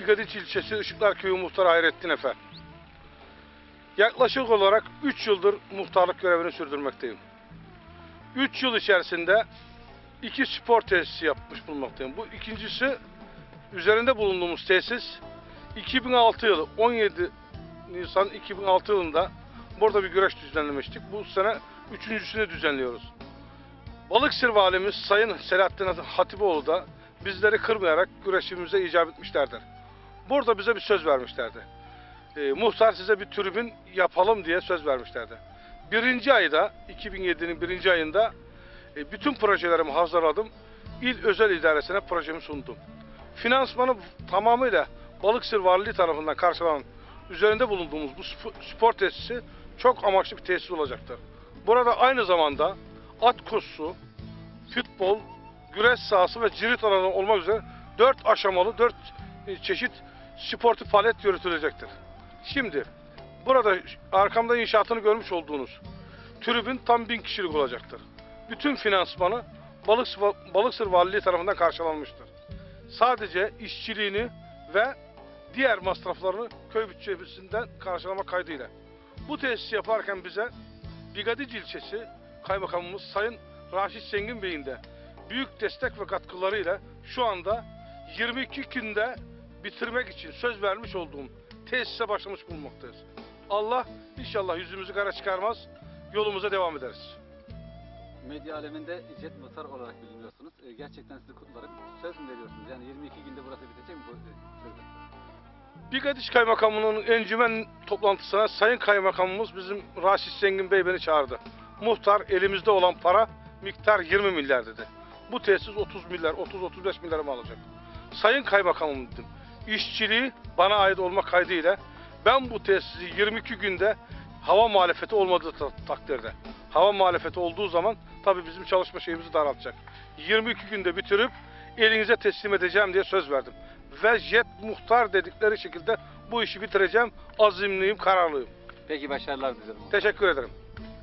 Bigadiç ilçesi Işıklar Köyü Muhtarı Hayrettin Efe. Yaklaşık olarak 3 yıldır muhtarlık görevini sürdürmekteyim. 3 yıl içerisinde iki spor tesisi yapmış bulunmaktayım. Bu ikincisi üzerinde bulunduğumuz tesis 2006 yılı 17 Nisan 2006 yılında burada bir güreş düzenlemiştik. Bu sene üçüncüsünü düzenliyoruz. Balıkesir Valimiz Sayın Selahattin Hatipoğlu da bizleri kırmayarak güreşimize icap etmişlerdir. Burada bize bir söz vermişlerdi. Ee, muhtar size bir tribün yapalım diye söz vermişlerdi. Birinci ayda, 2007'nin birinci ayında e, bütün projelerimi hazırladım. İl Özel İdaresi'ne projemi sundum. Finansmanı tamamıyla Balıkesir Valiliği tarafından karşılanan üzerinde bulunduğumuz bu sp- spor tesisi çok amaçlı bir tesis olacaktır. Burada aynı zamanda at koşusu, futbol, güreş sahası ve cirit alanı olmak üzere dört aşamalı, dört e, çeşit sportif faaliyet yürütülecektir. Şimdi burada arkamda inşaatını görmüş olduğunuz tribün tam bin kişilik olacaktır. Bütün finansmanı Balıkesir, Balıkesir Valiliği tarafından karşılanmıştır. Sadece işçiliğini ve diğer masraflarını köy bütçesinden karşılama kaydıyla. Bu tesisi yaparken bize Bigadici ilçesi kaymakamımız Sayın Raşit Sengin Bey'in de büyük destek ve katkılarıyla şu anda 22 günde bitirmek için söz vermiş olduğum tesise başlamış bulunmaktayız. Allah inşallah yüzümüzü kara çıkarmaz, yolumuza devam ederiz. Medya aleminde jet muhtar olarak biliniyorsunuz. Ee, gerçekten sizi kutlarım. Söz mü veriyorsunuz? Yani 22 günde burası bitecek mi bu e, tribün? Bigadiş Kaymakamı'nın encümen toplantısına Sayın Kaymakamımız bizim Raşit Zengin Bey beni çağırdı. Muhtar elimizde olan para miktar 20 milyar dedi. Bu tesis 30 milyar, 30-35 milyar mı alacak? Sayın Kaymakamım dedim. İşçiliği bana ait olma kaydıyla ben bu tesisi 22 günde hava muhalefeti olmadığı ta- takdirde. Hava muhalefeti olduğu zaman tabii bizim çalışma şeyimizi daraltacak. 22 günde bitirip elinize teslim edeceğim diye söz verdim. Ve jet muhtar dedikleri şekilde bu işi bitireceğim. Azimliyim, kararlıyım. Peki başarılar diliyorum. Teşekkür ederim.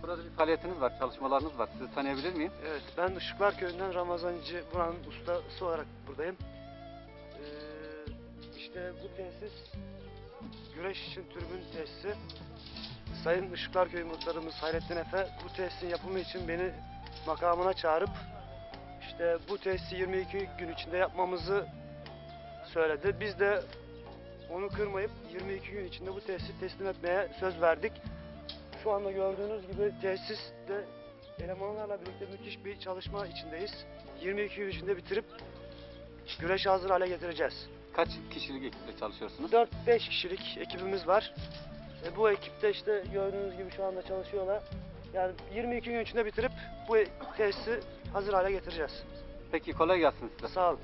Bir faaliyetiniz var, çalışmalarınız var. Sizi tanıyabilir miyim? Evet, ben Işıklar Köyü'nden Ramazancı buranın ustası olarak buradayım. Ee, işte bu tesis güreş için tribün tesisi. Sayın Işıklar Köyü muhtarımız Hayrettin Efe bu tesisin yapımı için beni makamına çağırıp işte bu tesisi 22 gün içinde yapmamızı söyledi. Biz de onu kırmayıp 22 gün içinde bu tesisi teslim etmeye söz verdik. Şu anda gördüğünüz gibi tesiste elemanlarla birlikte müthiş bir çalışma içindeyiz. 22 gün içinde bitirip güreş hazır hale getireceğiz. Kaç kişilik ekiple çalışıyorsunuz? 4-5 kişilik ekibimiz var. E, bu ekipte işte gördüğünüz gibi şu anda çalışıyorlar. Yani 22 gün içinde bitirip bu tesisi hazır hale getireceğiz. Peki kolay gelsin size. Sağ olun.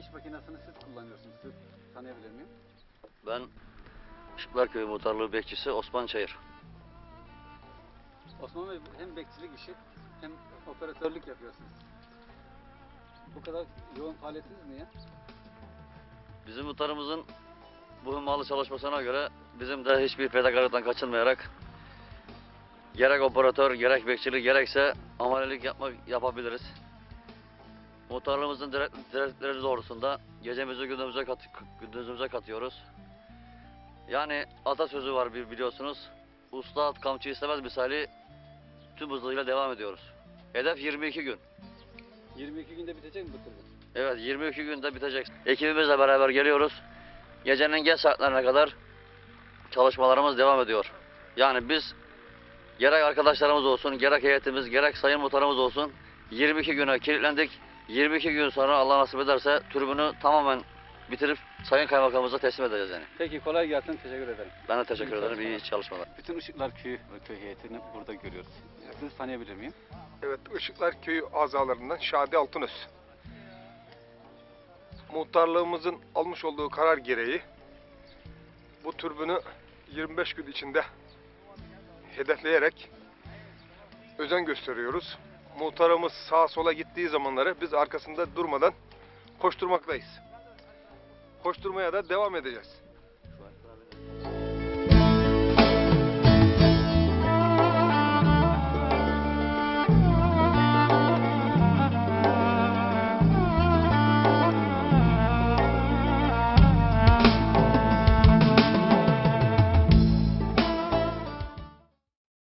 İş makinesini siz kullanıyorsunuz. Siz tanıyabilir miyim? Ben Işıklar Köyü Muhtarlığı Bekçisi Osman Çayır. Osman Bey hem bekçilik işi hem operatörlük yapıyorsunuz. Bu kadar yoğun faaliyetiniz niye? Bizim muhtarımızın bu hummalı çalışmasına göre bizim de hiçbir fedakarlıktan kaçınmayarak gerek operatör, gerek bekçilik, gerekse amelelik yapmak yapabiliriz. Muhtarlığımızın direkt- direktifleri doğrusunda gecemizi gündüzümüze, kat, gündüzümüze katıyoruz. Yani atasözü var bir biliyorsunuz. Usta kamçı istemez misali tüm hızıyla devam ediyoruz. Hedef 22 gün. 22 günde bitecek mi bu türbün? Evet 22 günde bitecek. Ekibimizle beraber geliyoruz. Gecenin geç saatlerine kadar çalışmalarımız devam ediyor. Yani biz gerek arkadaşlarımız olsun, gerek heyetimiz, gerek sayın muhtarımız olsun 22 güne kilitlendik. 22 gün sonra Allah nasip ederse türbünü tamamen bitirip sayın kaymakamımıza teslim edeceğiz yani. Peki kolay gelsin. Teşekkür ederim. Ben de teşekkür ederim. İyi çalışmalar. Bütün Işıklar Köyü köy heyetini burada görüyoruz. Sizi tanıyabilir miyim? Evet, Işıklar Köyü azalarından Şadi Altınöz. Muhtarlığımızın almış olduğu karar gereği bu türbünü 25 gün içinde hedefleyerek özen gösteriyoruz. Muhtarımız sağa sola gittiği zamanları biz arkasında durmadan koşturmaktayız. Koşturmaya da devam edeceğiz.